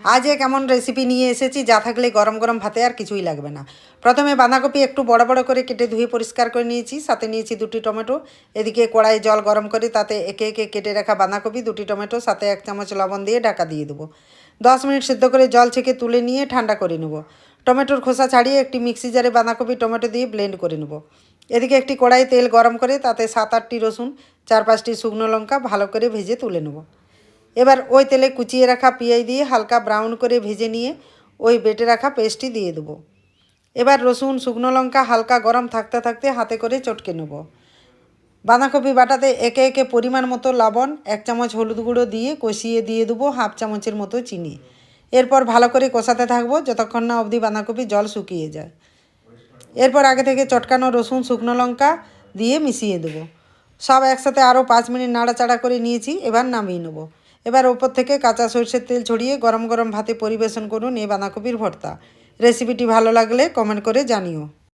আজ এক এমন রেসিপি নিয়ে এসেছি, যা থাকলে গরম গরম ভাতে আর কিছুই লাগবে না। প্রথমে বাঁধাকপি একটু বড় বড় করে কেটে ধুয়ে পরিষ্কার করে নিয়েছি, সাথে নিয়েছি দুটি টমেটো। এদিকে কড়াই জল গরম করে, তাতে একে একে কেটে রাখা বাঁধাকপি, দুটি টমেটো, সাথে এক চামচ লবণ দিয়ে ঢাকা দিয়ে দেবো। দশ মিনিট সিদ্ধ করে জল ছেঁকে তুলে নিয়ে ঠান্ডা করে নেব। টমেটোর খোসা ছাড়িয়ে একটি মিক্সি জারে বাঁধাকপি, টমেটো দিয়ে ব্লেন্ড করে নেব। এদিকে একটি কড়াই তেল গরম করে, তাতে সাত আটটি রসুন, চার পাঁচটি শুকনো লঙ্কা ভালো করে ভেজে তুলে নেব। এবার ওই তেলে কুচিয়ে রাখা পেঁয়াজ দিয়ে হালকা ব্রাউন করে ভেজে নিয়ে ওই বেটে রাখা পেস্টটি দিয়ে দেবো। এবার রসুন, শুকনো লঙ্কা হালকা গরম থাকতে থাকতে হাতে করে চটকে নেব। বাঁধাকপি বাটাতে একে একে পরিমাণ মতো লবণ, এক চামচ হলুদ গুঁড়ো দিয়ে কষিয়ে দিয়ে দেবো হাফ চামচের মতো চিনি। এরপর ভালো করে কষাতে থাকব যতক্ষণ না অবধি বাঁধাকপি জল শুকিয়ে যায়। এরপর আগে থেকে চটকানো রসুন, শুকনো লঙ্কা দিয়ে মিশিয়ে দেবো। সব একসাথে আরও পাঁচ মিনিট নাড়াচাড়া করে নিয়েছি, এবার নামিয়ে নেব। এবার ওপর থেকে কাঁচা সরষের তেল ছড়িয়ে গরম গরম ভাতে পরিবেশন করুন এই বাঁধাকপির ভর্তা। রেসিপিটি ভালো লাগলে কমেন্ট করে জানিও।